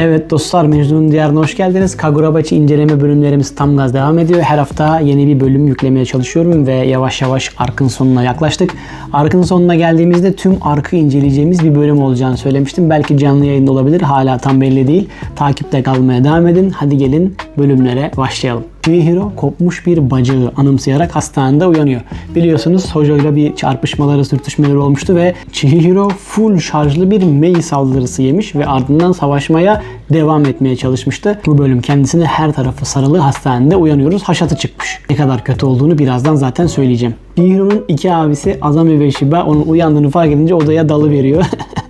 Evet dostlar Mecnun'un Diyarı'na hoş geldiniz. Kagurabachi inceleme bölümlerimiz tam gaz devam ediyor. Her hafta yeni bir bölüm yüklemeye çalışıyorum ve yavaş yavaş arkın sonuna yaklaştık. Arkın sonuna geldiğimizde tüm arkı inceleyeceğimiz bir bölüm olacağını söylemiştim. Belki canlı yayında olabilir. Hala tam belli değil. Takipte kalmaya devam edin. Hadi gelin bölümlere başlayalım. Chihiro kopmuş bir bacağı anımsayarak hastanede uyanıyor. Biliyorsunuz Hojo'yla bir çarpışmaları, sürtüşmeleri olmuştu ve Chihiro full şarjlı bir Mei saldırısı yemiş ve ardından savaşmaya devam etmeye çalışmıştı. Bu bölüm kendisine her tarafı sarılı hastanede uyanıyoruz. Haşatı çıkmış. Ne kadar kötü olduğunu birazdan zaten söyleyeceğim. Chihiro'nun iki abisi Azami ve Shiba onun uyandığını fark edince odaya dalı veriyor.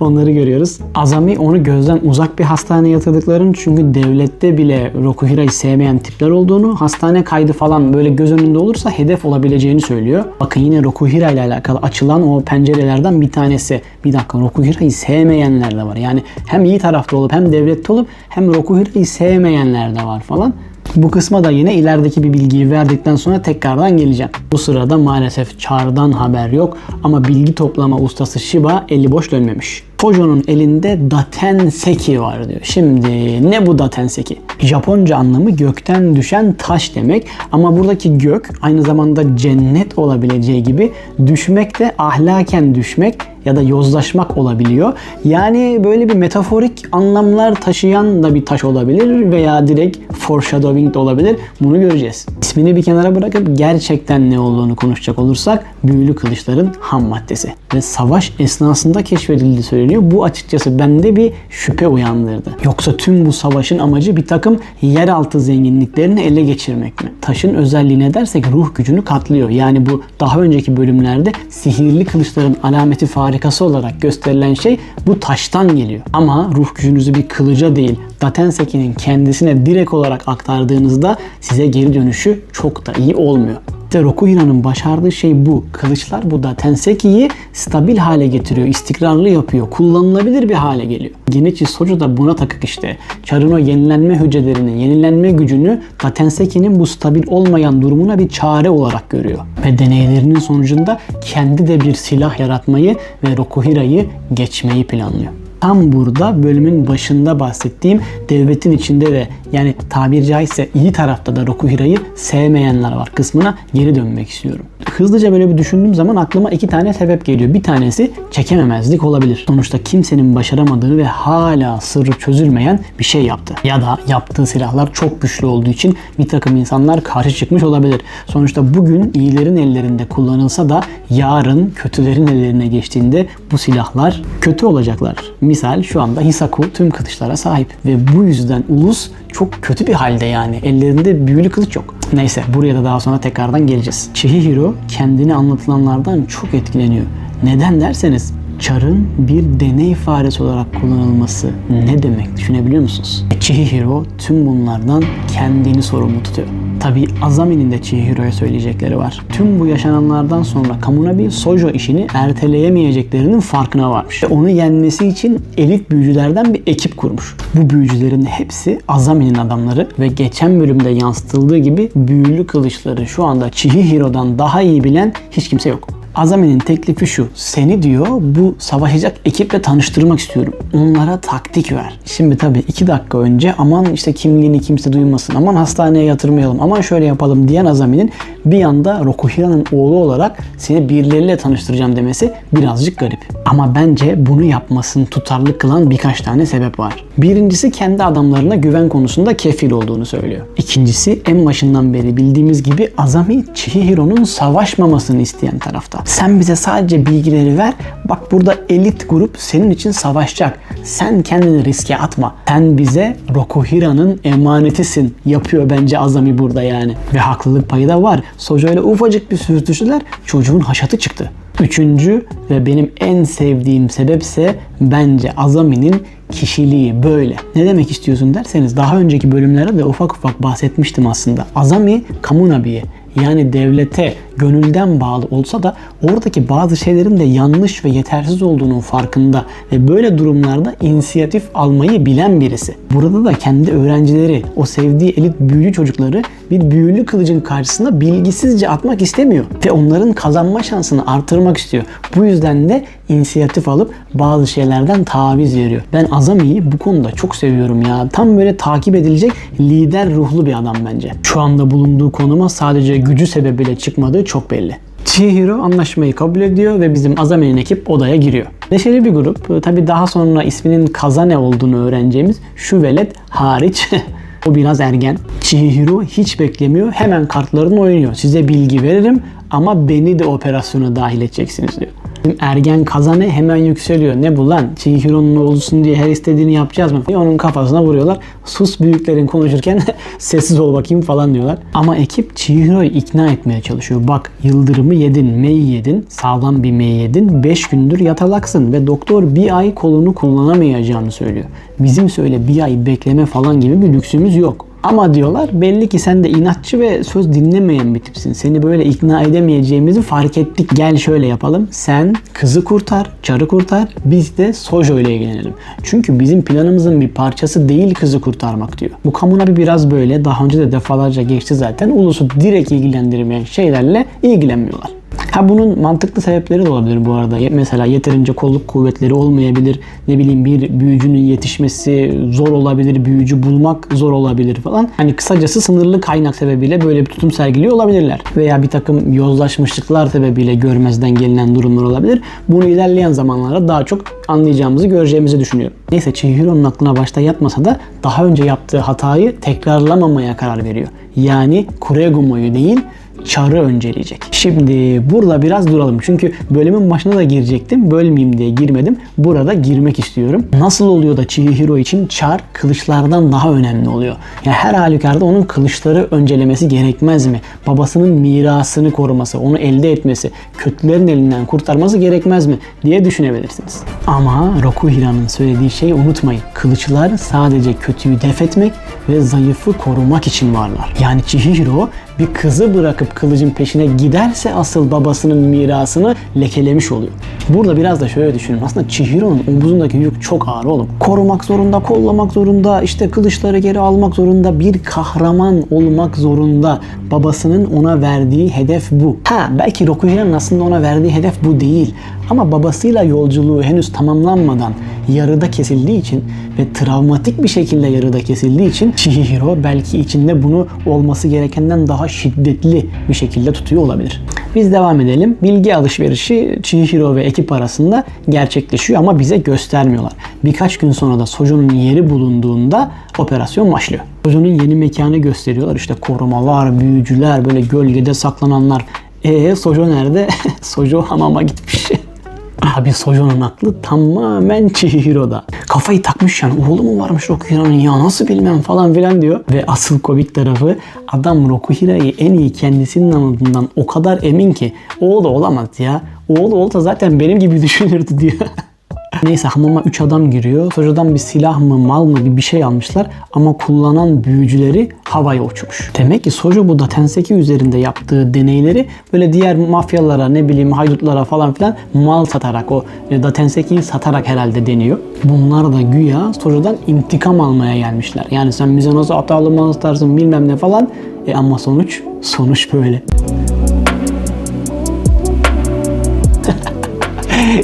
Onları görüyoruz. Azami onu gözden uzak bir hastaneye yatırdıklarını çünkü devlette bile Rokuhira'yı sevmeyen tipler olduğunu, hastane kaydı falan böyle göz önünde olursa hedef olabileceğini söylüyor. Bakın yine Rokuhira ile alakalı açılan o pencerelerden bir tanesi. Bir dakika Rokuhira'yı sevmeyenler de var. Yani hem iyi tarafta olup hem devlette olup hem Rokuhira'yı sevmeyenler de var falan. Bu kısma da yine ilerideki bir bilgiyi verdikten sonra tekrardan geleceğim. Bu sırada maalesef Char'dan haber yok ama bilgi toplama ustası Shiba eli boş dönmemiş. Tojo'nun elinde Datenseki var diyor. Şimdi ne bu Datenseki? Japonca anlamı gökten düşen taş demek ama buradaki gök aynı zamanda cennet olabileceği gibi düşmek de ahlaken düşmek ya da yozlaşmak olabiliyor. Yani böyle bir metaforik anlamlar taşıyan da bir taş olabilir veya direkt foreshadowing de olabilir. Bunu göreceğiz. İsmini bir kenara bırakıp gerçekten ne olduğunu konuşacak olursak büyülü kılıçların ham maddesi ve savaş esnasında keşfedildiği söyleniyor. Bu açıkçası bende bir şüphe uyandırdı. Yoksa tüm bu savaşın amacı bir takım yeraltı zenginliklerini ele geçirmek mi? Taşın özelliğine dersek ruh gücünü katlıyor. Yani bu daha önceki bölümlerde sihirli kılıçların alameti farikası olarak gösterilen şey bu taştan geliyor. Ama ruh gücünüzü bir kılıca değil Datenseki'nin kendisine direkt olarak aktardığınızda size geri dönüşü çok da iyi olmuyor. İşte Rokuhira'nın başardığı şey bu. Kılıçlar bu da Tenseki'yi stabil hale getiriyor, istikrarlı yapıyor, kullanılabilir bir hale geliyor. Genichi Soju da buna takık işte. Char'ın o yenilenme hücrelerinin, yenilenme gücünü Datenseki'nin bu stabil olmayan durumuna bir çare olarak görüyor. Ve deneylerinin sonucunda kendi de bir silah yaratmayı ve Rokuhira'yı geçmeyi planlıyor tam burada bölümün başında bahsettiğim devletin içinde de yani tabiri caizse iyi tarafta da Rokuhira'yı sevmeyenler var kısmına geri dönmek istiyorum. Hızlıca böyle bir düşündüğüm zaman aklıma iki tane sebep geliyor. Bir tanesi çekememezlik olabilir. Sonuçta kimsenin başaramadığı ve hala sırrı çözülmeyen bir şey yaptı. Ya da yaptığı silahlar çok güçlü olduğu için bir takım insanlar karşı çıkmış olabilir. Sonuçta bugün iyilerin ellerinde kullanılsa da yarın kötülerin ellerine geçtiğinde bu silahlar kötü olacaklar. Misal şu anda Hisaku tüm kılıçlara sahip ve bu yüzden ulus çok kötü bir halde yani. Ellerinde büyülü kılıç yok. Neyse buraya da daha sonra tekrardan geleceğiz. Chihiro kendini anlatılanlardan çok etkileniyor. Neden derseniz Char'ın bir deney faresi olarak kullanılması ne demek düşünebiliyor musunuz? Chihiro tüm bunlardan kendini sorumlu tutuyor. Tabi Azami'nin de Chihiro'ya söyleyecekleri var. Tüm bu yaşananlardan sonra Kamunabi Sojo işini erteleyemeyeceklerinin farkına varmış. Onu yenmesi için elit büyücülerden bir ekip kurmuş. Bu büyücülerin hepsi Azami'nin adamları ve geçen bölümde yansıtıldığı gibi büyülü kılıçları şu anda Chihiro'dan daha iyi bilen hiç kimse yok. Azami'nin teklifi şu. Seni diyor bu savaşacak ekiple tanıştırmak istiyorum. Onlara taktik ver. Şimdi tabii iki dakika önce aman işte kimliğini kimse duymasın. Aman hastaneye yatırmayalım. Aman şöyle yapalım diyen Azami'nin bir anda Rokuhira'nın oğlu olarak seni birileriyle tanıştıracağım demesi birazcık garip. Ama bence bunu yapmasını tutarlı kılan birkaç tane sebep var. Birincisi kendi adamlarına güven konusunda kefil olduğunu söylüyor. İkincisi en başından beri bildiğimiz gibi Azami Chihiro'nun savaşmamasını isteyen tarafta. Sen bize sadece bilgileri ver. Bak burada elit grup senin için savaşacak. Sen kendini riske atma. Sen bize Rokuhira'nın emanetisin. Yapıyor bence Azami burada yani. Ve haklılık payı da var. Sojo ile ufacık bir sürtüştüler. Çocuğun haşatı çıktı. Üçüncü ve benim en sevdiğim sebepse bence Azami'nin kişiliği böyle. Ne demek istiyorsun derseniz daha önceki bölümlerde de ufak ufak bahsetmiştim aslında. Azami Kamunabi'ye yani devlete gönülden bağlı olsa da oradaki bazı şeylerin de yanlış ve yetersiz olduğunun farkında ve böyle durumlarda inisiyatif almayı bilen birisi. Burada da kendi öğrencileri, o sevdiği elit büyücü çocukları bir büyülü kılıcın karşısına bilgisizce atmak istemiyor ve onların kazanma şansını artırmak istiyor. Bu yüzden de inisiyatif alıp bazı şeylerden taviz veriyor. Ben Azami'yi bu konuda çok seviyorum ya. Tam böyle takip edilecek lider ruhlu bir adam bence. Şu anda bulunduğu konuma sadece gücü sebebiyle çıkmadığı çok belli. Chihiro anlaşmayı kabul ediyor ve bizim Azami'nin ekip odaya giriyor. Neşeli bir grup. Tabi daha sonra isminin Kazane olduğunu öğreneceğimiz şu velet hariç o biraz ergen. Chihiro hiç beklemiyor. Hemen kartlarını oynuyor. Size bilgi veririm ama beni de operasyona dahil edeceksiniz diyor. Ergen Kazane hemen yükseliyor. Ne bu lan? Chihiro'nun oğlusun diye her istediğini yapacağız mı? diye Onun kafasına vuruyorlar. Sus büyüklerin konuşurken sessiz ol bakayım falan diyorlar. Ama ekip Chihiro'yu ikna etmeye çalışıyor. Bak yıldırımı yedin, meyi yedin, sağlam bir meyi yedin. 5 gündür yatalaksın ve doktor bir ay kolunu kullanamayacağını söylüyor. Bizim söyle bir ay bekleme falan gibi bir lüksümüz yok. Ama diyorlar belli ki sen de inatçı ve söz dinlemeyen bir tipsin. Seni böyle ikna edemeyeceğimizi fark ettik. Gel şöyle yapalım. Sen kızı kurtar, çarı kurtar. Biz de Sojo ile ilgilenelim. Çünkü bizim planımızın bir parçası değil kızı kurtarmak diyor. Bu Kamunabi biraz böyle. Daha önce de defalarca geçti zaten. Ulusu direkt ilgilendirmeyen şeylerle ilgilenmiyorlar. Ha bunun mantıklı sebepleri de olabilir bu arada. Mesela yeterince kolluk kuvvetleri olmayabilir. Ne bileyim bir büyücünün yetişmesi zor olabilir. Büyücü bulmak zor olabilir falan. Hani kısacası sınırlı kaynak sebebiyle böyle bir tutum sergiliyor olabilirler. Veya bir takım yozlaşmışlıklar sebebiyle görmezden gelinen durumlar olabilir. Bunu ilerleyen zamanlarda daha çok anlayacağımızı, göreceğimizi düşünüyorum. Neyse Chihiro'nun aklına başta yatmasa da daha önce yaptığı hatayı tekrarlamamaya karar veriyor. Yani Kuregumo'yu değil çarı önceleyecek. Şimdi burada biraz duralım. Çünkü bölümün başına da girecektim. Bölmeyeyim diye girmedim. Burada girmek istiyorum. Nasıl oluyor da Chihiro için çar kılıçlardan daha önemli oluyor? Yani her halükarda onun kılıçları öncelemesi gerekmez mi? Babasının mirasını koruması, onu elde etmesi, kötülerin elinden kurtarması gerekmez mi? diye düşünebilirsiniz. Ama Rokuhira'nın söylediği şeyi unutmayın. Kılıçlar sadece kötüyü def etmek ve zayıfı korumak için varlar. Yani Chihiro bir kızı bırakıp kılıcın peşine giderse asıl babasının mirasını lekelemiş oluyor. Burada biraz da şöyle düşünün. Aslında Chihiro'nun omuzundaki yük çok ağır oğlum. Korumak zorunda, kollamak zorunda, işte kılıçları geri almak zorunda, bir kahraman olmak zorunda. Babasının ona verdiği hedef bu. Ha belki Rokuhira'nın aslında ona verdiği hedef bu değil. Ama babasıyla yolculuğu henüz tamamlanmadan yarıda kesildiği için ve travmatik bir şekilde yarıda kesildiği için Chihiro belki içinde bunu olması gerekenden daha şiddetli bir şekilde tutuyor olabilir. Biz devam edelim. Bilgi alışverişi Chihiro ve ekip arasında gerçekleşiyor ama bize göstermiyorlar. Birkaç gün sonra da Sojo'nun yeri bulunduğunda operasyon başlıyor. Sojo'nun yeni mekanı gösteriyorlar. İşte korumalar, büyücüler, böyle gölgede saklananlar. Eee Sojo nerede? Sojo hamama gitmiş. Abi Sojo'nun aklı tamamen Chihiro'da. Kafayı takmış yani oğlu mu varmış Rokuhira'nın ya nasıl bilmem falan filan diyor. Ve asıl komik tarafı adam Rokuhira'yı en iyi kendisinin anladığından o kadar emin ki oğlu olamaz ya. Oğlu olsa zaten benim gibi düşünürdü diyor. Neyse hamama 3 adam giriyor. Sojo'dan bir silah mı mal mı bir şey almışlar ama kullanan büyücüleri havaya uçmuş. Demek ki Sojo bu Datenseki üzerinde yaptığı deneyleri böyle diğer mafyalara ne bileyim haydutlara falan filan mal satarak o e, Datenseki'yi satarak herhalde deniyor. Bunlar da güya Sojo'dan intikam almaya gelmişler. Yani sen bize nasıl hatalı mal satarsın bilmem ne falan. E ama sonuç sonuç böyle.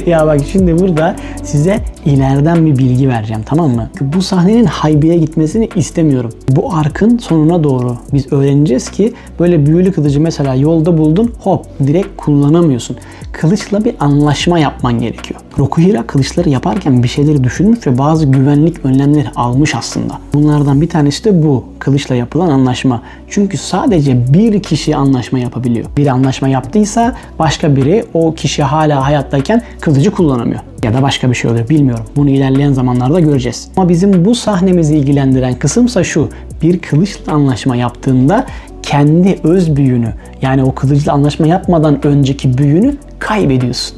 Ya bak şimdi burada size ileriden bir bilgi vereceğim tamam mı? Bu sahnenin haybeye gitmesini istemiyorum. Bu arkın sonuna doğru biz öğreneceğiz ki böyle büyülü kılıcı mesela yolda buldun hop direkt kullanamıyorsun. Kılıçla bir anlaşma yapman gerekiyor. Rokuhira kılıçları yaparken bir şeyleri düşünmüş ve bazı güvenlik önlemleri almış aslında. Bunlardan bir tanesi de bu. Kılıçla yapılan anlaşma. Çünkü sadece bir kişi anlaşma yapabiliyor. Biri anlaşma yaptıysa başka biri o kişi hala hayattayken kılıcı kullanamıyor. Ya da başka bir şey oluyor bilmiyorum. Bunu ilerleyen zamanlarda göreceğiz. Ama bizim bu sahnemizi ilgilendiren kısımsa şu. Bir kılıçla anlaşma yaptığında kendi öz büyünü yani o kılıçla anlaşma yapmadan önceki büyünü kaybediyorsun.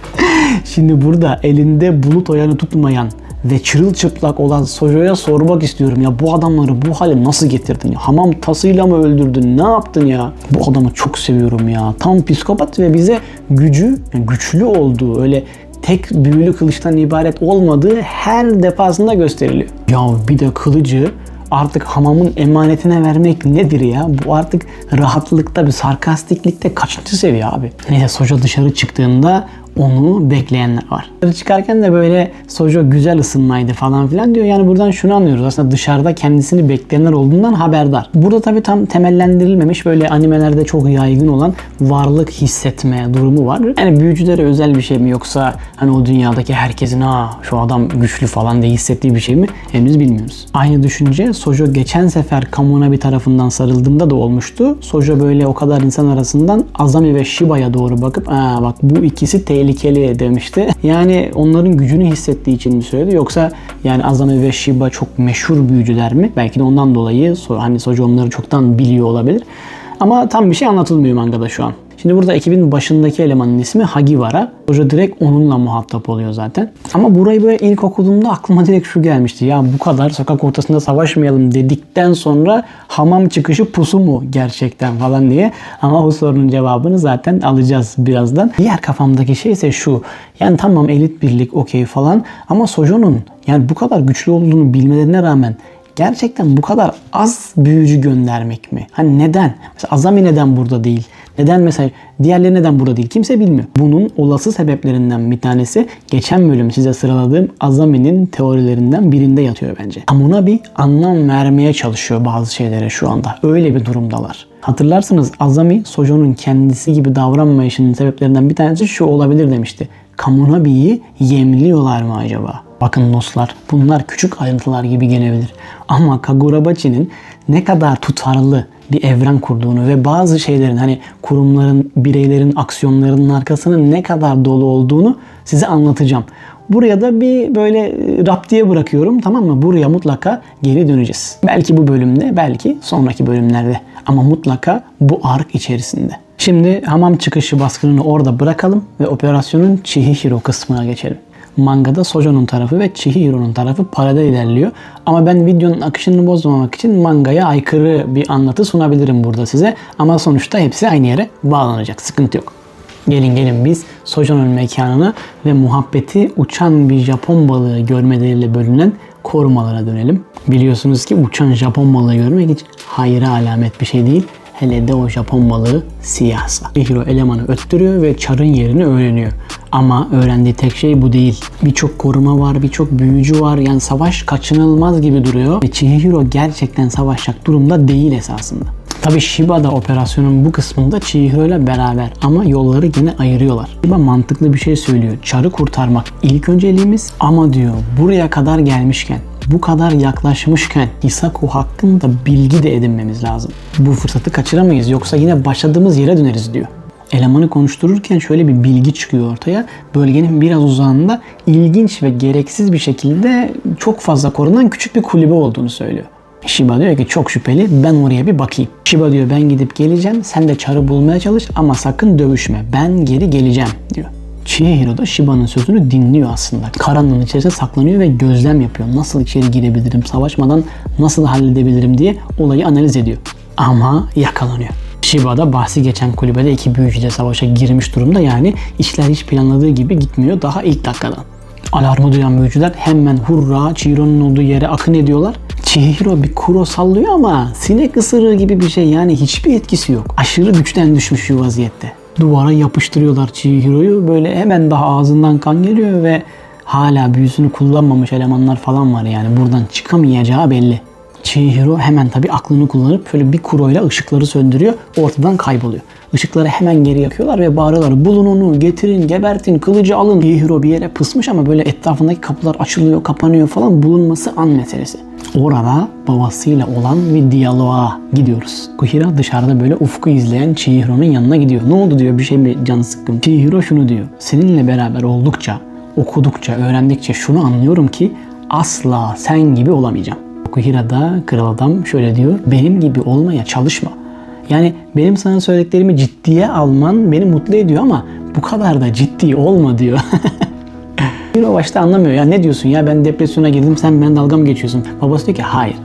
Şimdi burada elinde bulut oyanı tutmayan ve çırılçıplak olan Sojo'ya sormak istiyorum ya bu adamları bu hale nasıl getirdin ya? Hamam tasıyla mı öldürdün? Ne yaptın ya? Bu adamı çok seviyorum ya. Tam psikopat ve bize gücü, yani güçlü olduğu öyle tek büyülü kılıçtan ibaret olmadığı her defasında gösteriliyor. Ya bir de kılıcı artık hamamın emanetine vermek nedir ya? Bu artık rahatlıkta bir sarkastiklikte kaçıncı seviye abi? Neyse Sojo dışarı çıktığında onu bekleyenler var. Dışarı çıkarken de böyle Sojo güzel ısınmaydı falan filan diyor. Yani buradan şunu anlıyoruz. Aslında dışarıda kendisini bekleyenler olduğundan haberdar. Burada tabii tam temellendirilmemiş böyle animelerde çok yaygın olan varlık hissetme durumu var. Yani büyücülere özel bir şey mi yoksa hani o dünyadaki herkesin ha şu adam güçlü falan diye hissettiği bir şey mi henüz bilmiyoruz. Aynı düşünce Sojo geçen sefer Kamuna bir tarafından sarıldığında da olmuştu. Sojo böyle o kadar insan arasından Azami ve Shiba'ya doğru bakıp aa bak bu ikisi tehlikeli demişti. Yani onların gücünü hissettiği için mi söyledi yoksa yani Azami ve Shiba çok meşhur büyücüler mi? Belki de ondan dolayı hani Sojo onları çoktan biliyor olabilir. Ama tam bir şey anlatılmıyor mangada şu an. Şimdi burada ekibin başındaki elemanın ismi Hagiwara. Hoca direkt onunla muhatap oluyor zaten. Ama burayı böyle ilk okuduğumda aklıma direkt şu gelmişti. Ya bu kadar sokak ortasında savaşmayalım dedikten sonra hamam çıkışı pusu mu gerçekten falan diye. Ama o sorunun cevabını zaten alacağız birazdan. Diğer kafamdaki şey ise şu. Yani tamam elit birlik okey falan ama Sojo'nun yani bu kadar güçlü olduğunu bilmelerine rağmen gerçekten bu kadar az büyücü göndermek mi? Hani neden? Mesela Azami neden burada değil? Neden mesela diğerleri neden burada değil? Kimse bilmiyor. Bunun olası sebeplerinden bir tanesi geçen bölüm size sıraladığım Azami'nin teorilerinden birinde yatıyor bence. Amuna bir anlam vermeye çalışıyor bazı şeylere şu anda. Öyle bir durumdalar. Hatırlarsınız Azami Sojo'nun kendisi gibi davranmayışının sebeplerinden bir tanesi şu olabilir demişti. Kamunabi'yi yemliyorlar mı acaba? Bakın dostlar bunlar küçük ayrıntılar gibi gelebilir. Ama Kagurabachi'nin ne kadar tutarlı bir evren kurduğunu ve bazı şeylerin hani kurumların, bireylerin aksiyonlarının arkasının ne kadar dolu olduğunu size anlatacağım. Buraya da bir böyle e, raptiye bırakıyorum tamam mı? Buraya mutlaka geri döneceğiz. Belki bu bölümde, belki sonraki bölümlerde. Ama mutlaka bu ark içerisinde. Şimdi hamam çıkışı baskınını orada bırakalım ve operasyonun Chihiro kısmına geçelim. Mangada Sojo'nun tarafı ve Chihiro'nun tarafı paralel ilerliyor. Ama ben videonun akışını bozmamak için mangaya aykırı bir anlatı sunabilirim burada size. Ama sonuçta hepsi aynı yere bağlanacak. Sıkıntı yok. Gelin gelin biz Sojo'nun mekanına ve muhabbeti uçan bir Japon balığı görmeleriyle bölünen korumalara dönelim. Biliyorsunuz ki uçan Japon balığı görmek hiç hayra alamet bir şey değil. Hele de o Japon balığı siyahsa. Chihiro elemanı öttürüyor ve çarın yerini öğreniyor. Ama öğrendiği tek şey bu değil. Birçok koruma var, birçok büyücü var. Yani savaş kaçınılmaz gibi duruyor. Ve Chihiro gerçekten savaşacak durumda değil esasında. Tabi Shiba da operasyonun bu kısmında Chihiro ile beraber ama yolları yine ayırıyorlar. Shiba mantıklı bir şey söylüyor. Çarı kurtarmak ilk önceliğimiz ama diyor buraya kadar gelmişken bu kadar yaklaşmışken Hisaku hakkında bilgi de edinmemiz lazım. Bu fırsatı kaçıramayız yoksa yine başladığımız yere döneriz diyor. Elemanı konuştururken şöyle bir bilgi çıkıyor ortaya. Bölgenin biraz uzağında ilginç ve gereksiz bir şekilde çok fazla korunan küçük bir kulübe olduğunu söylüyor. Shiba diyor ki çok şüpheli ben oraya bir bakayım. Shiba diyor ben gidip geleceğim sen de çarı bulmaya çalış ama sakın dövüşme ben geri geleceğim diyor. Chihiro da Shiba'nın sözünü dinliyor aslında. Karanlığın içerisinde saklanıyor ve gözlem yapıyor. Nasıl içeri girebilirim, savaşmadan nasıl halledebilirim diye olayı analiz ediyor. Ama yakalanıyor. Shiba da bahsi geçen kulübede iki büyücüyle savaşa girmiş durumda yani işler hiç planladığı gibi gitmiyor daha ilk dakikadan. Alarmı duyan büyücüler hemen hurra Chihiro'nun olduğu yere akın ediyorlar. Chihiro bir kuro sallıyor ama sinek ısırığı gibi bir şey yani hiçbir etkisi yok. Aşırı güçten düşmüş şu vaziyette. Duvara yapıştırıyorlar Chihiro'yu böyle hemen daha ağzından kan geliyor ve hala büyüsünü kullanmamış elemanlar falan var yani buradan çıkamayacağı belli. Chihiro hemen tabii aklını kullanıp böyle bir kuroyla ışıkları söndürüyor. Ortadan kayboluyor. Işıkları hemen geri yakıyorlar ve bağırıyorlar. Bulun onu, getirin, gebertin, kılıcı alın. Chihiro bir yere pısmış ama böyle etrafındaki kapılar açılıyor, kapanıyor falan. Bulunması an meselesi. Orada babasıyla olan bir diyaloğa gidiyoruz. Kuhira dışarıda böyle ufku izleyen Chihiro'nun yanına gidiyor. Ne oldu diyor bir şey mi canı sıkkın. Chihiro şunu diyor. Seninle beraber oldukça, okudukça, öğrendikçe şunu anlıyorum ki asla sen gibi olamayacağım. Okuhira'da kral adam şöyle diyor. Benim gibi olmaya çalışma. Yani benim sana söylediklerimi ciddiye alman beni mutlu ediyor ama bu kadar da ciddi olma diyor. Hiro başta anlamıyor ya ne diyorsun ya ben depresyona girdim sen ben dalga mı geçiyorsun? Babası diyor ki hayır.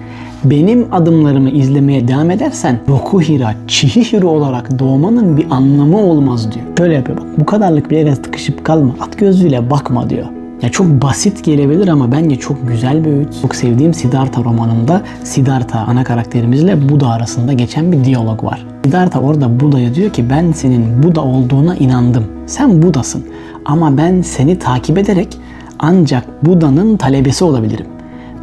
Benim adımlarımı izlemeye devam edersen Rokuhira, Chihiro olarak doğmanın bir anlamı olmaz diyor. Şöyle yapıyor bak bu kadarlık bir yere tıkışıp kalma. At gözüyle bakma diyor. Ya çok basit gelebilir ama bence çok güzel bir öğüt. Çok sevdiğim Siddhartha romanında Siddhartha ana karakterimizle Buda arasında geçen bir diyalog var. Siddhartha orada Buda'ya diyor ki ben senin Buda olduğuna inandım. Sen Buda'sın ama ben seni takip ederek ancak Buda'nın talebesi olabilirim.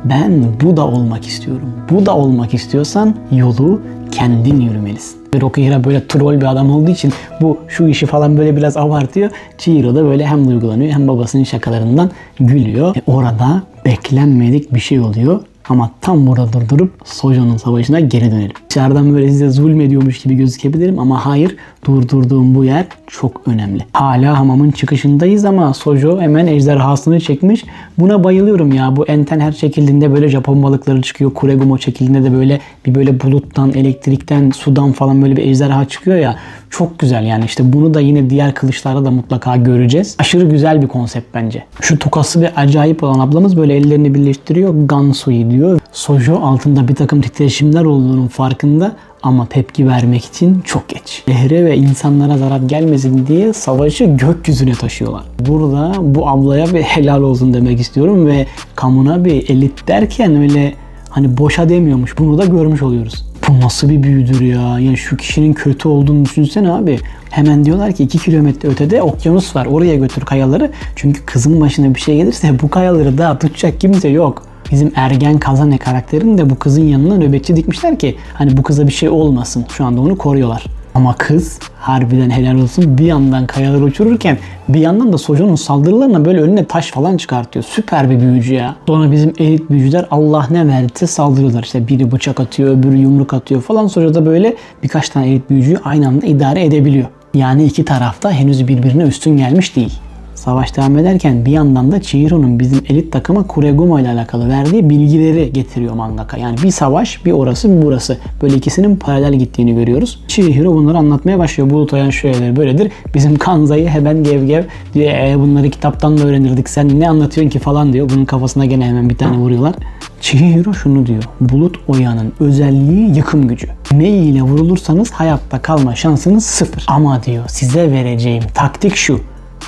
Ben Buda olmak istiyorum. Buda olmak istiyorsan yolu kendin yürümelisin. Ve Rokuhira böyle troll bir adam olduğu için bu şu işi falan böyle biraz abartıyor. Chihiro da böyle hem duygulanıyor hem babasının şakalarından gülüyor. E orada beklenmedik bir şey oluyor. Ama tam burada durdurup Sojo'nun savaşına geri dönelim. Dışarıdan böyle size zulmediyormuş gibi gözükebilirim ama hayır durdurduğum bu yer çok önemli. Hala hamamın çıkışındayız ama Sojo hemen ejderhasını çekmiş. Buna bayılıyorum ya. Bu enten her çekildiğinde böyle Japon balıkları çıkıyor. Kuregumo çekildiğinde de böyle bir böyle buluttan, elektrikten, sudan falan böyle bir ejderha çıkıyor ya. Çok güzel yani işte bunu da yine diğer kılıçlarda da mutlaka göreceğiz. Aşırı güzel bir konsept bence. Şu tokası ve acayip olan ablamız böyle ellerini birleştiriyor. Gansui diyor. Sojo altında bir takım titreşimler olduğunun farkında ama tepki vermek için çok geç. Şehre ve insanlara zarar gelmesin diye savaşı gökyüzüne taşıyorlar. Burada bu ablaya bir helal olsun demek istiyorum ve kamuna bir elit derken öyle hani boşa demiyormuş. Bunu da görmüş oluyoruz. Bu nasıl bir büyüdür ya? Yani şu kişinin kötü olduğunu düşünsene abi. Hemen diyorlar ki 2 kilometre ötede okyanus var. Oraya götür kayaları. Çünkü kızın başına bir şey gelirse bu kayaları daha tutacak kimse yok. Bizim Ergen Kazane karakterini de bu kızın yanına nöbetçi dikmişler ki hani bu kıza bir şey olmasın. Şu anda onu koruyorlar. Ama kız harbiden helal olsun bir yandan kayaları uçururken bir yandan da Sojo'nun saldırılarına böyle önüne taş falan çıkartıyor. Süper bir büyücü ya. Sonra bizim elit büyücüler Allah ne verdiyse saldırıyorlar. İşte biri bıçak atıyor, öbürü yumruk atıyor falan. Sojo da böyle birkaç tane elit büyücüyü aynı anda idare edebiliyor. Yani iki tarafta henüz birbirine üstün gelmiş değil. Savaş devam ederken bir yandan da Chihiro'nun bizim elit takıma Kuregumo ile alakalı verdiği bilgileri getiriyor mangaka. Yani bir savaş, bir orası, bir burası. Böyle ikisinin paralel gittiğini görüyoruz. Chihiro bunları anlatmaya başlıyor. Bulut Oyan şöyledir, böyledir. Bizim Kanza'yı hemen gev gev diyor. E, bunları kitaptan da öğrenirdik. Sen ne anlatıyorsun ki falan diyor. Bunun kafasına gene hemen bir tane vuruyorlar. Chihiro şunu diyor. Bulut Oya'nın özelliği yıkım gücü. Mei ile vurulursanız hayatta kalma şansınız sıfır. Ama diyor size vereceğim taktik şu.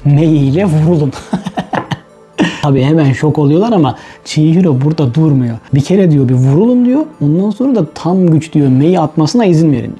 Mei ile vurulun. Tabi hemen şok oluyorlar ama Chihiro burada durmuyor. Bir kere diyor bir vurulun diyor. Ondan sonra da tam güç diyor Mei atmasına izin verin.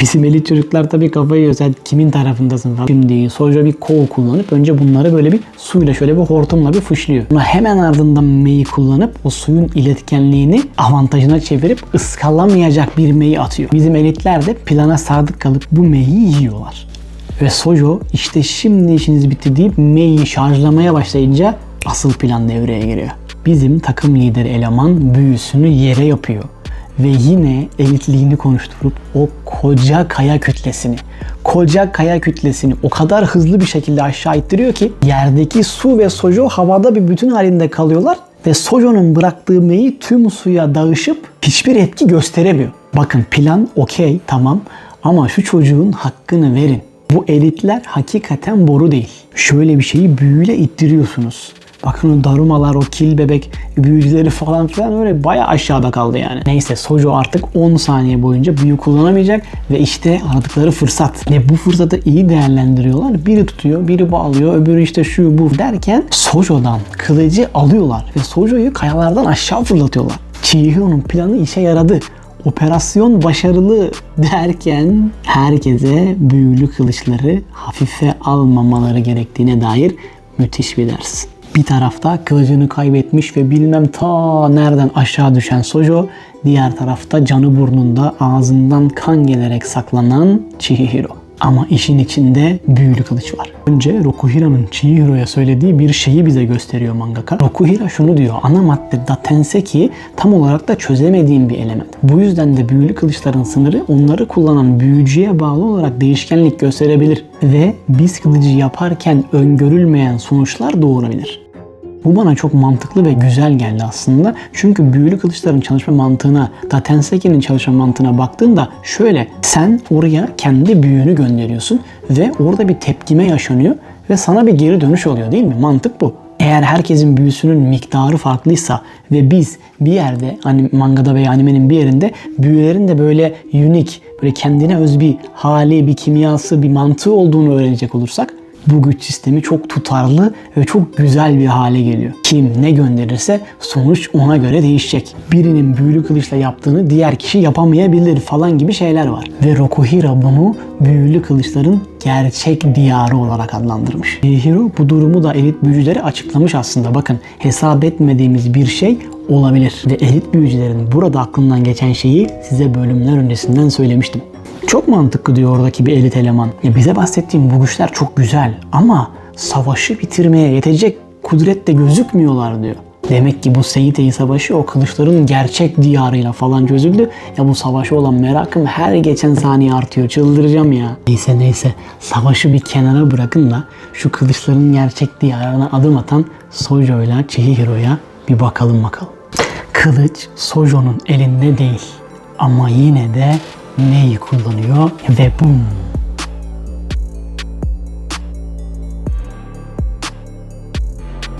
Bizim elit çocuklar tabii kafayı yiyor. Sen kimin tarafındasın falan. Şimdi Soja bir kol kullanıp önce bunları böyle bir suyla şöyle bir hortumla bir fışlıyor. Sonra hemen ardından Mei'yi kullanıp o suyun iletkenliğini avantajına çevirip ıskalamayacak bir Mei atıyor. Bizim elitler de plana sadık kalıp bu Mei'yi yiyorlar. Ve Sojo işte şimdi işiniz bitti deyip Mei'yi şarjlamaya başlayınca asıl plan devreye giriyor. Bizim takım lideri eleman büyüsünü yere yapıyor. Ve yine elitliğini konuşturup o koca kaya kütlesini, koca kaya kütlesini o kadar hızlı bir şekilde aşağı ittiriyor ki yerdeki su ve Sojo havada bir bütün halinde kalıyorlar ve Sojo'nun bıraktığı meyi tüm suya dağışıp hiçbir etki gösteremiyor. Bakın plan okey tamam ama şu çocuğun hakkını verin. Bu elitler hakikaten boru değil. Şöyle bir şeyi büyüyle ittiriyorsunuz. Bakın o darumalar, o kil bebek büyücüleri falan filan öyle baya aşağıda kaldı yani. Neyse Sojo artık 10 saniye boyunca büyü kullanamayacak ve işte aradıkları fırsat. Ve bu fırsatı iyi değerlendiriyorlar. Biri tutuyor, biri bağlıyor, öbürü işte şu bu derken Sojo'dan kılıcı alıyorlar ve Sojo'yu kayalardan aşağı fırlatıyorlar. Chihiro'nun planı işe yaradı operasyon başarılı derken herkese büyülü kılıçları hafife almamaları gerektiğine dair müthiş bir ders. Bir tarafta kılıcını kaybetmiş ve bilmem ta nereden aşağı düşen Sojo, diğer tarafta canı burnunda ağzından kan gelerek saklanan Chihiro. Ama işin içinde büyülü kılıç var. Önce Rokuhira'nın Chihiro'ya söylediği bir şeyi bize gösteriyor mangaka. Rokuhira şunu diyor. Ana madde Datenseki tam olarak da çözemediğim bir element. Bu yüzden de büyülü kılıçların sınırı onları kullanan büyücüye bağlı olarak değişkenlik gösterebilir. Ve biz kılıcı yaparken öngörülmeyen sonuçlar doğurabilir. Bu bana çok mantıklı ve güzel geldi aslında. Çünkü büyülü kılıçların çalışma mantığına, Datenseki'nin çalışma mantığına baktığında şöyle sen oraya kendi büyünü gönderiyorsun ve orada bir tepkime yaşanıyor ve sana bir geri dönüş oluyor değil mi? Mantık bu. Eğer herkesin büyüsünün miktarı farklıysa ve biz bir yerde hani mangada veya animenin bir yerinde büyülerin de böyle unik, böyle kendine öz bir hali, bir kimyası, bir mantığı olduğunu öğrenecek olursak bu güç sistemi çok tutarlı ve çok güzel bir hale geliyor. Kim ne gönderirse sonuç ona göre değişecek. Birinin büyülü kılıçla yaptığını diğer kişi yapamayabilir falan gibi şeyler var. Ve Rokuhira bunu büyülü kılıçların gerçek diyarı olarak adlandırmış. Hiro bu durumu da elit büyücülere açıklamış aslında. Bakın hesap etmediğimiz bir şey olabilir. Ve elit büyücülerin burada aklından geçen şeyi size bölümler öncesinden söylemiştim. Çok mantıklı diyor oradaki bir elit eleman. Ya bize bahsettiğim bu güçler çok güzel ama savaşı bitirmeye yetecek kudretle gözükmüyorlar diyor. Demek ki bu Seitei savaşı o kılıçların gerçek diyarıyla falan çözüldü. Ya bu savaşa olan merakım her geçen saniye artıyor. Çıldıracağım ya. Neyse neyse savaşı bir kenara bırakın da şu kılıçların gerçek diyarına adım atan Sojo'yla Chihiro'ya bir bakalım bakalım. Kılıç Sojo'nun elinde değil. Ama yine de neyi kullanıyor ve bum.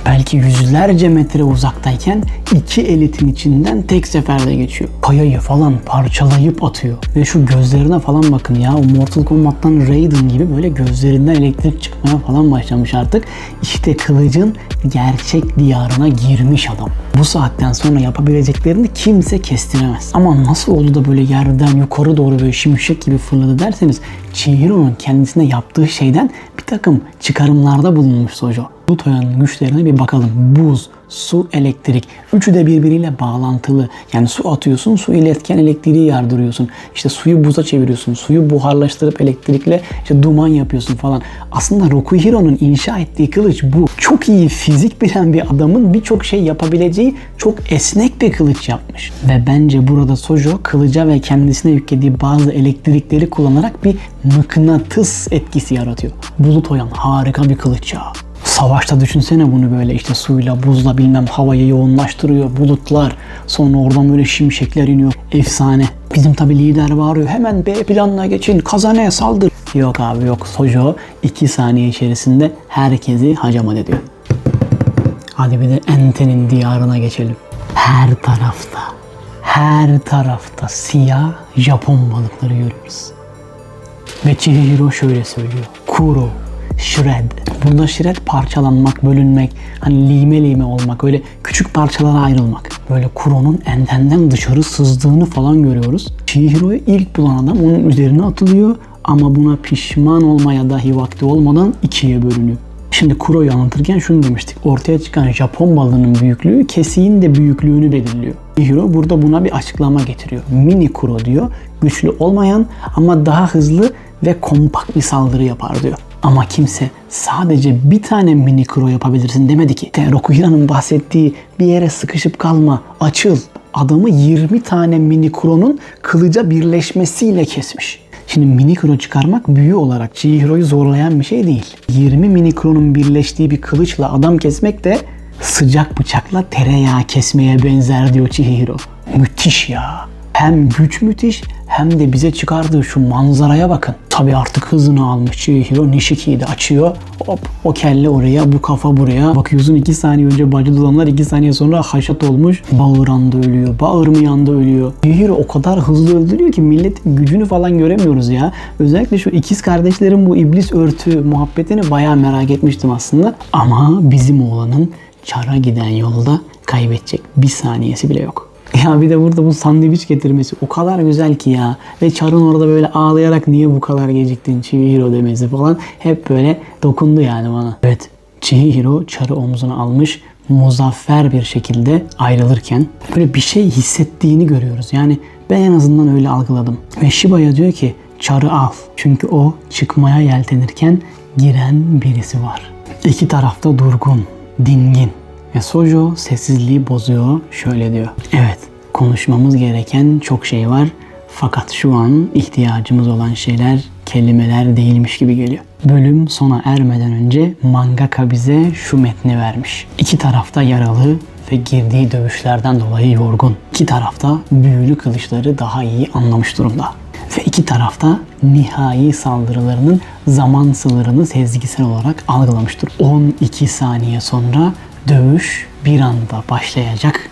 Belki yüzlerce metre uzaktayken iki elitin içinden tek seferde geçiyor. Kayayı falan parçalayıp atıyor. Ve şu gözlerine falan bakın ya. O Mortal Kombat'tan Raiden gibi böyle gözlerinden elektrik çıkmaya falan başlamış artık. İşte kılıcın gerçek diyarına girmiş adam. Bu saatten sonra yapabileceklerini kimse kestiremez. Ama nasıl oldu da böyle yerden yukarı doğru böyle şimşek gibi fırladı derseniz Chihiro'nun kendisine yaptığı şeyden bir takım çıkarımlarda bulunmuş Sojo. Pluto'nun güçlerine bir bakalım. Buz, su, elektrik. Üçü de birbiriyle bağlantılı. Yani su atıyorsun, su iletken elektriği yardırıyorsun. İşte suyu buza çeviriyorsun. Suyu buharlaştırıp elektrikle işte duman yapıyorsun falan. Aslında Rokuhiro'nun inşa ettiği kılıç bu. Çok iyi fizik bilen bir adamın birçok şey yapabileceği çok esnek bir kılıç yapmış. Ve bence burada Sojo kılıca ve kendisine yüklediği bazı elektrikleri kullanarak bir mıknatıs etkisi yaratıyor. Bulut oyan harika bir kılıç ya. Savaşta düşünsene bunu böyle işte suyla, buzla bilmem havayı yoğunlaştırıyor, bulutlar. Sonra oradan böyle şimşekler iniyor. Efsane. Bizim tabi lider bağırıyor. Hemen B planına geçin. Kazanaya saldır. Yok abi yok. Sojo 2 saniye içerisinde herkesi hacamat ediyor. Hadi bir de Ente'nin diyarına geçelim. Her tarafta, her tarafta siyah Japon balıkları görüyoruz. Ve Chihiro şöyle söylüyor. Kuro, shred. Burada shred parçalanmak, bölünmek, hani lime lime olmak, öyle küçük parçalara ayrılmak. Böyle Kuro'nun endenden dışarı sızdığını falan görüyoruz. Chihiro'yu ilk bulan adam onun üzerine atılıyor ama buna pişman olmaya dahi vakti olmadan ikiye bölünüyor. Şimdi Kuro'yu anlatırken şunu demiştik. Ortaya çıkan Japon balığının büyüklüğü kesiğin de büyüklüğünü belirliyor. Chihiro burada buna bir açıklama getiriyor. Mini Kuro diyor. Güçlü olmayan ama daha hızlı ve kompakt bir saldırı yapar diyor. Ama kimse sadece bir tane mini kuro yapabilirsin demedi ki. De Rokuhira'nın bahsettiği bir yere sıkışıp kalma, açıl. Adamı 20 tane mini kuronun kılıca birleşmesiyle kesmiş. Şimdi mini kuro çıkarmak büyü olarak Chihiro'yu zorlayan bir şey değil. 20 mini kuronun birleştiği bir kılıçla adam kesmek de sıcak bıçakla tereyağı kesmeye benzer diyor Chihiro. Müthiş ya. Hem güç müthiş hem de bize çıkardığı şu manzaraya bakın. Tabi artık hızını almış Chihiro Nishiki'yi de açıyor. Hop o kelle oraya bu kafa buraya. Bakıyorsun 2 saniye önce bacı dolanlar 2 saniye sonra haşat olmuş. Bağıran da ölüyor. Bağırmayan da ölüyor. Chihiro o kadar hızlı öldürüyor ki milletin gücünü falan göremiyoruz ya. Özellikle şu ikiz kardeşlerin bu iblis örtü muhabbetini bayağı merak etmiştim aslında. Ama bizim oğlanın çara giden yolda kaybedecek bir saniyesi bile yok. Ya bir de burada bu sandviç getirmesi o kadar güzel ki ya. Ve Char'ın orada böyle ağlayarak niye bu kadar geciktin Chihiro demesi falan hep böyle dokundu yani bana. Evet Chihiro Char'ı omzuna almış muzaffer bir şekilde ayrılırken böyle bir şey hissettiğini görüyoruz. Yani ben en azından öyle algıladım. Ve Shiba'ya diyor ki Char'ı al. Çünkü o çıkmaya yeltenirken giren birisi var. İki tarafta durgun, dingin. Ve Sojo sessizliği bozuyor. Şöyle diyor. Evet, konuşmamız gereken çok şey var. Fakat şu an ihtiyacımız olan şeyler kelimeler değilmiş gibi geliyor. Bölüm sona ermeden önce mangaka bize şu metni vermiş. İki tarafta yaralı ve girdiği dövüşlerden dolayı yorgun. İki tarafta büyülü kılıçları daha iyi anlamış durumda. Ve iki tarafta nihai saldırılarının zaman sınırını sezgisel olarak algılamıştır. 12 saniye sonra dövüş bir anda başlayacak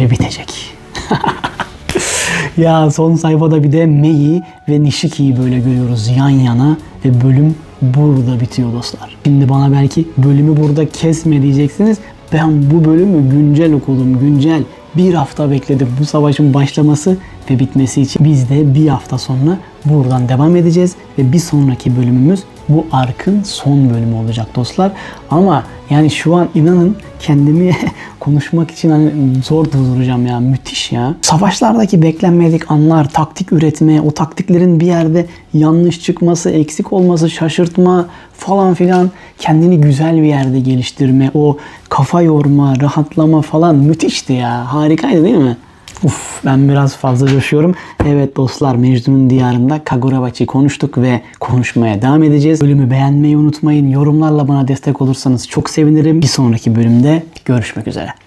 ve bitecek. ya son sayfada bir de Mei'yi ve Nishiki'yi böyle görüyoruz yan yana ve bölüm burada bitiyor dostlar. Şimdi bana belki bölümü burada kesme diyeceksiniz. Ben bu bölümü güncel okudum, güncel. Bir hafta bekledim bu savaşın başlaması ve bitmesi için. Biz de bir hafta sonra buradan devam edeceğiz ve bir sonraki bölümümüz bu arkın son bölümü olacak dostlar. Ama yani şu an inanın kendimi konuşmak için hani zor durduracağım ya müthiş ya. Savaşlardaki beklenmedik anlar, taktik üretme, o taktiklerin bir yerde yanlış çıkması, eksik olması, şaşırtma falan filan kendini güzel bir yerde geliştirme, o kafa yorma, rahatlama falan müthişti ya. Harikaydı değil mi? Uf ben biraz fazla coşuyorum. Evet dostlar Mecnun'un diyarında Kagurabachi konuştuk ve konuşmaya devam edeceğiz. Bölümü beğenmeyi unutmayın. Yorumlarla bana destek olursanız çok sevinirim. Bir sonraki bölümde görüşmek üzere.